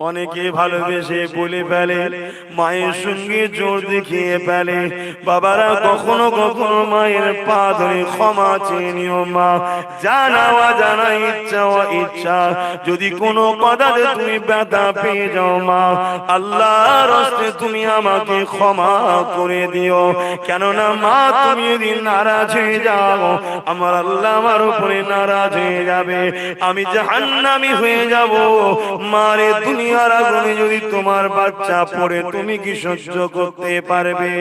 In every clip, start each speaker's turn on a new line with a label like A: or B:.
A: অনেকে ভালোবেসে বলে ফেলে মায়ের সঙ্গে জোর দেখিয়ে ফেলে। বাবারা কখনো কখনো মায়ের পা ধরে ক্ষমা চেয়ে নিও মা। জানাওয়া জানা ইচ্ছা ও ইচ্ছা। যদি কোনো কথাতে তুমি ব্যথা পেয়ে যাও মা। আল্লাহর হস্তে তুমি আমাকে ক্ষমা করে দিও। কেননা মা তুমি যদি নারাজ হয়ে যাও আমার আল্লাহ আমার উপরে নারাজ হয়ে যাবে। আমি জাহান্নামি হয়ে যাব। মারে দুনিয়ার আগুনে যদি তোমার বাচ্চা পড়ে, তুমি কি সহ্য করতে পারবে?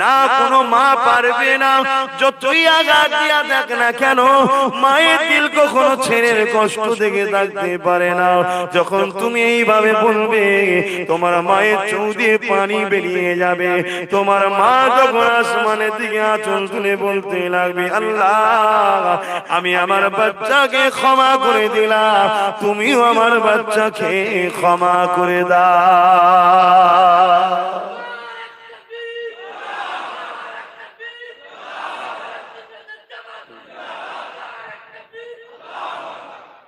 A: না, কোনো মা পারবে না। যতই আঘাত দিয়া দেখ না কেন, মায়ের দিল কখনো ছেলের কষ্ট দেখে থাকতে পারে না। যখন তুমি এইভাবে বলবে, তোমার মায়ের চৌ দিয়ে পানি বেরিয়ে যাবে। তোমার মা যখন আসমানের দিকে আঁচল তুলে বলতে লাগবে, আল্লাহ, আমি আমার বাচ্চাকে ক্ষমা করে দিলাম। তুমিও আমার বাচ্চাকে ক্ষমা করে দা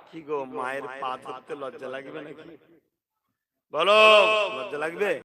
A: কি গো মায়ের পা ধরতে লজ্জা লাগবে নাকি? বলো। লজ্জা লাগবে?